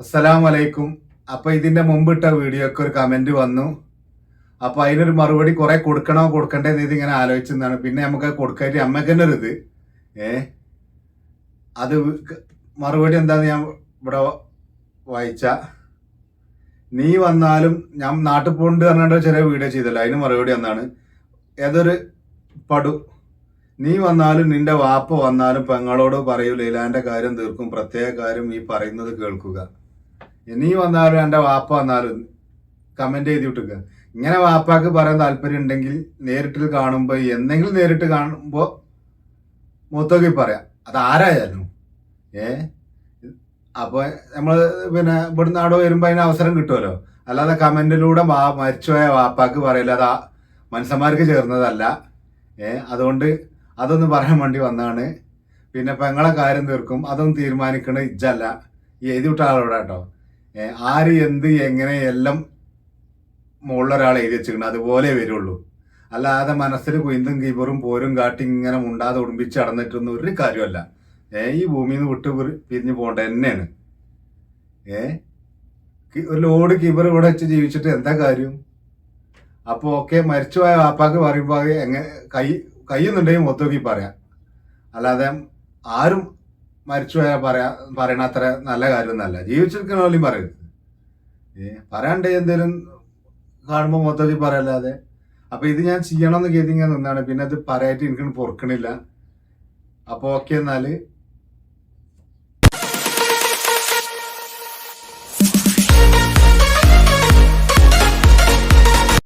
അസ്സലാമു അലൈക്കും അപ്പൊ ഇതിന്റെ മുമ്പ് ഇട്ട വീഡിയോക്ക് ഒരു കമന്റ് വന്നു. അപ്പൊ അതിനൊരു മറുപടി കുറെ കൊടുക്കണോ കൊടുക്കണ്ടേ എന്ന് ഇതിങ്ങനെ ആലോചിച്ചതാണ് പിന്നെ നമുക്ക് കൊടുക്കാറ്റി അമ്മക്കന്നെ ഒരു ഇത്. ഏ? അത് മറുപടി എന്താന്ന് ഞാൻ ഇവിടെ വായിച്ച. നീ വന്നാലും ഞാൻ നാട്ടിൽ പോണ്ട് പറഞ്ഞിട്ട് ചെറിയ വീഡിയോ ചെയ്തല്ലോ. അതിന് മറുപടി എന്നാണ് ഏതൊരു പടു നീ വന്നാലും നിന്റെ വാപ്പ വന്നാലും പെങ്ങളോട് പറയൂ ലീലാന്റെ കാര്യം തീർക്കും. പ്രത്യേക കാര്യം ഈ പറയുന്നത് കേൾക്കുക. നീ വന്നാലും എന്റെ വാപ്പ വന്നാലും കമന്റ് ചെയ്ത് വിട്ടുക ഇങ്ങനെ വാപ്പാക്ക് പറയാൻ താല്പര്യം ഉണ്ടെങ്കിൽ നേരിട്ട് കാണുമ്പോൾ എന്തെങ്കിലും നേരിട്ട് കാണുമ്പോൾ മൂത്തോക്കി പറയാം. അത് ആരായാലും. ഏ? അപ്പോൾ നമ്മൾ പിന്നെ ഇവിടുന്ന് അവിടെ വരുമ്പോൾ അതിന് അവസരം കിട്ടുമല്ലോ. അല്ലാതെ കമന്റിലൂടെ മരിച്ചുപോയ വാപ്പാക്ക് പറയില്ല. അത് മനുഷ്യന്മാർക്ക് ചേർന്നതല്ല. ഏ? അതുകൊണ്ട് അതൊന്ന് പറയാൻ വേണ്ടി വന്നതാണ്. പിന്നെ പെങ്ങളെ കാര്യം തീർക്കും. അതൊന്നും തീരുമാനിക്കണ ഇജ്ജല്ല. ഈ എഴുതി വിട്ട ആളോടാ കേട്ടോ ആര് എന്ത് എങ്ങനെ എല്ലാം മുകളിലൊരാൾ എഴുതി വെച്ചിരിക്കണം. അതുപോലെ വരുള്ളൂ. അല്ലാതെ മനസ്സിൽ കുയിന്തും കീപ്പറും പോരും കാട്ടി ഇങ്ങനെ മുണ്ടാതെ ഉടുമ്പിച്ച് നടന്നിട്ടൊന്നും ഒരു കാര്യമല്ല ഏ ഈ ഭൂമിയിൽ നിന്ന് വിട്ട് പിരിഞ്ഞു പോകേണ്ട തന്നെയാണ്. ഏ ഒരു ലോഡ് കീപ്പർ ഇവിടെ വെച്ച് ജീവിച്ചിട്ട് എന്താ കാര്യം? അപ്പോൾ ഓക്കെ മരിച്ചുപോയ വാപ്പാക്ക് പറയുമ്പോൾ എങ്ങനെ കൈ കയ്യുന്നുണ്ടെങ്കിൽ മൊത്തമൊക്കെ പറയാം. അല്ലാതെ ആരും മരിച്ചു പോയാൽ പറയാ പറയണ അത്ര നല്ല കാര്യമൊന്നുമല്ല. ജീവിച്ചിരിക്കണോലും പറയരുത്. ഏ പറയാണ്ട് എന്തേലും കാണുമ്പോൾ മൊത്തത്തിൽ പറയല്ലാതെ. അപ്പൊ ഇത് ഞാൻ ചെയ്യണമെന്ന് കരുതി ഞാൻ നിന്നാണ്. പിന്നെ അത് പറയായിട്ട് എനിക്ക് പൊറുക്കണില്ല. അപ്പോൾ ഓക്കെ എന്നാൽ